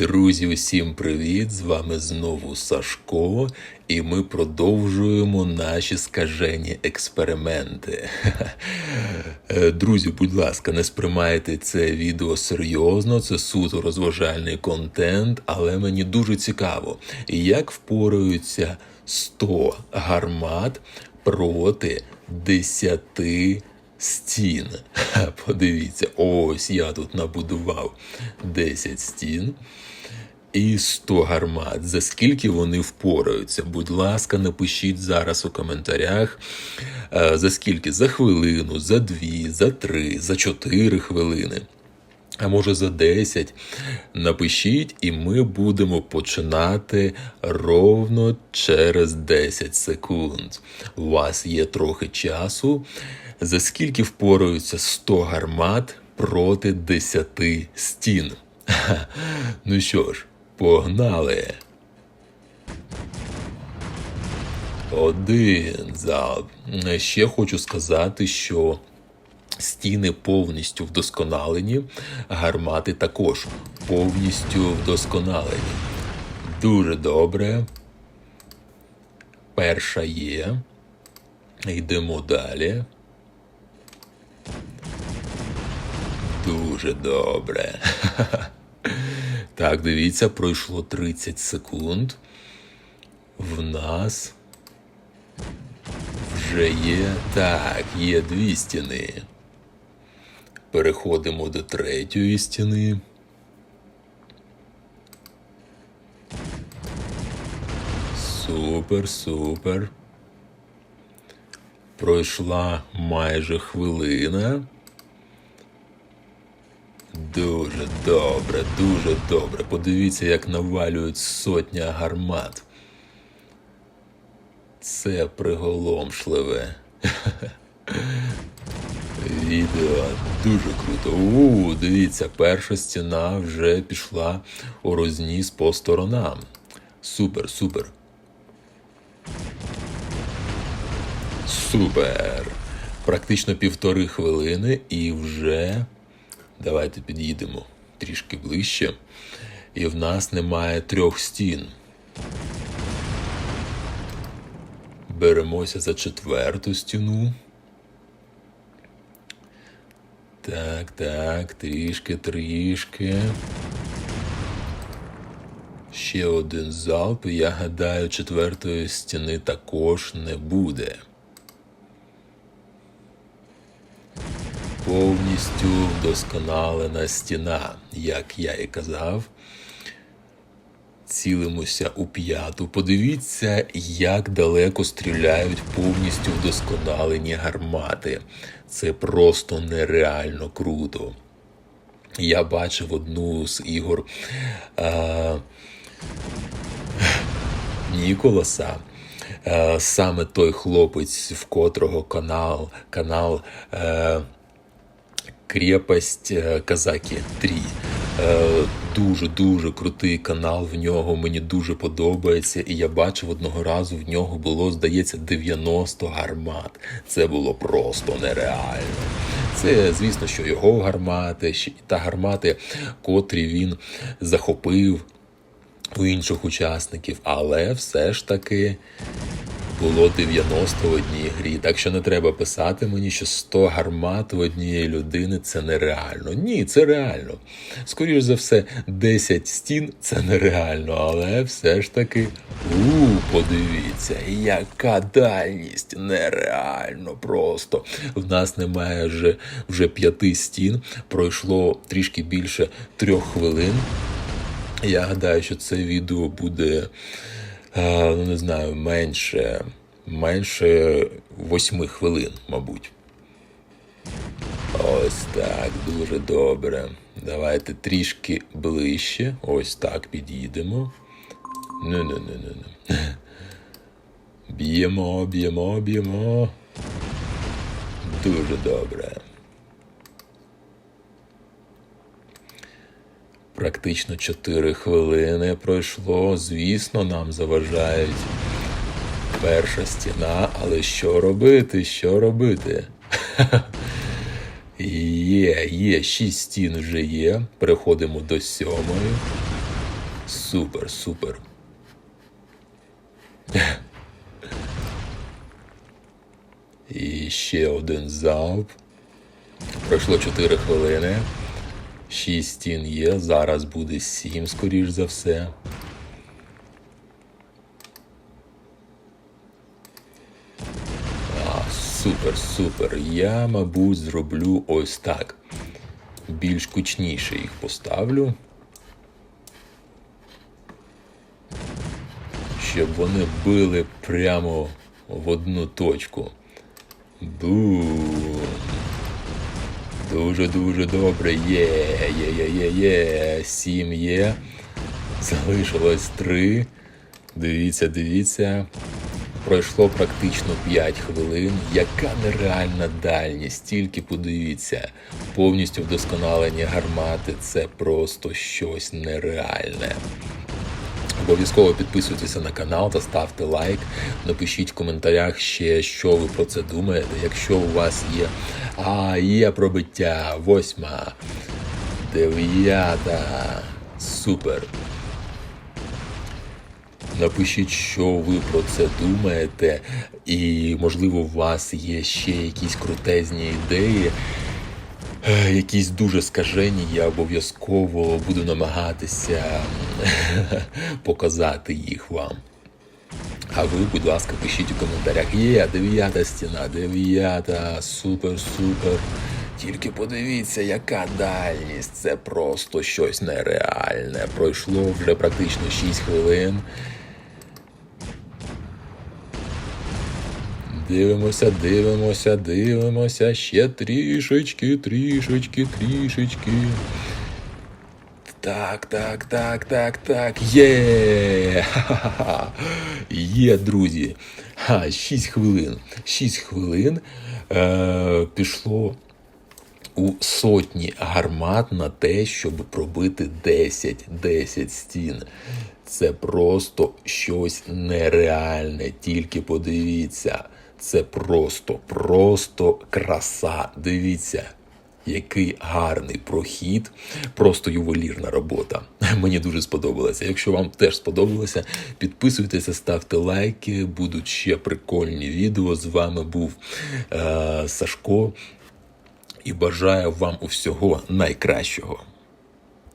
Друзі, усім привіт! З вами знову Сашко, і ми продовжуємо наші скажені експерименти. Е, Друзі, будь ласка, не сприймайте це відео серйозно, це суто розважальний контент, але мені дуже цікаво, як впораються 100 гармат проти 10 стін. Подивіться, ось я тут набудував 10 стін і 100 гармат. За скільки вони впораються? Будь ласка, напишіть зараз у коментарях. е, За скільки? За хвилину, за дві, за три, за чотири хвилини. А може за 10. Напишіть, і ми будемо починати ровно через 10 секунд. У вас є трохи часу. За скільки впораються 100 гармат проти 10 стін? Ну що ж, погнали. Один залп. Ще хочу сказати, що стіни повністю вдосконалені, гармати також повністю вдосконалені. Дуже добре. Перша є. Йдемо далі. Дуже добре. Так, дивіться, пройшло 30 секунд. В нас вже є. Так, є дві стіни. Переходимо до третьої стіни. Супер, супер. Пройшла майже хвилина. Дуже добре, дуже добре. Подивіться, як навалюють сотня гармат. Це приголомшливе. Відео дуже круто. У, дивіться, перша стіна вже пішла у розніс по сторонам. Супер, супер. Супер. Практично півтори хвилини і вже давайте під'їдемо трішки ближче. І в нас немає трьох стін. Беремося за четверту стіну. Так, так, трішки, трішки. Ще один залп. Я гадаю, четвертої стіни також не буде. Повністю вдосконалена стіна, як я і казав. Цілимося у п'яту. Подивіться, як далеко стріляють повністю вдосконалені гармати. Це просто нереально круто. Я бачив одну з ігор а, Ніколаса. Е, Саме той хлопець, в котрого канал, канал е, Крепость е, Казаки 3. Е, Дуже дуже крутий канал. В нього мені дуже подобається. І я бачив одного разу в нього було, здається, 90 гармат. Це було просто нереально. Це, звісно, що його гармати, та гармати, котрі він захопив у інших учасників, але все ж таки було 90 в одній грі. Так що не треба писати мені, що 100 гармат в однієї людини це нереально. Ні, це реально. Скоріше за все, 10 стін це нереально, але все ж таки, у, подивіться, яка дальність нереально просто. В нас немає вже, вже п'яти стін. Пройшло трішки більше трьох хвилин. Я гадаю, що це відео буде, ну не знаю, менше, менше восьми хвилин, мабуть. Ось так, дуже добре. Давайте трішки ближче. Ось так під'їдемо. Ну-ну-ну-ну. Б'ємо, б'ємо, б'ємо. Дуже добре. Практично 4 хвилини пройшло. Звісно, нам заважають перша стіна, але що робити? Що робити? Є, є, 6 стін вже є. Переходимо до сьомої. Супер, супер. І ще один залп. Пройшло 4 хвилини. 6 стін є. Зараз буде 7, скоріш за все. А, супер, супер. Я, мабуть, зроблю ось так. Більш кучніше їх поставлю. Щоб вони били прямо в одну точку. Бум. Дуже-дуже добре. Є, є, є, є, є. Сім є. Залишилось три. Дивіться, дивіться. Пройшло практично 5 хвилин. Яка нереальна дальність, тільки подивіться. Повністю вдосконалені гармати це просто щось нереальне. Обов'язково підписуйтеся на канал та ставте лайк. Напишіть в коментарях ще, що ви про це думаєте. Якщо у вас є. А, є пробиття. Восьма. Дев'ята. Супер. Напишіть, що ви про це думаєте, і можливо у вас є ще якісь крутезні ідеї, якісь дуже скажені. Я обов'язково буду намагатися показати їх вам. А ви, будь ласка, пишіть у коментарях. Є дев'ята стіна, дев'ята, супер, супер. Тільки подивіться, яка дальність. Це просто щось нереальне. Пройшло вже практично 6 хвилин. Дивимося, дивимося, дивимося. Ще трішечки, трішечки, трішечки. Так, так, так, так, так. Є. Ха-ха-ха. Є, друзі. Ха, 6 хвилин. 6 хвилин е, пішло у сотні гармат на те, щоб пробити 10, 10 стін. Це просто щось нереальне. Тільки подивіться. Це просто, просто краса. Дивіться, який гарний прохід, просто ювелірна робота. Мені дуже сподобалося. Якщо вам теж сподобалося, підписуйтеся, ставте лайки, будуть ще прикольні відео. З вами був е, Сашко і бажаю вам усього найкращого.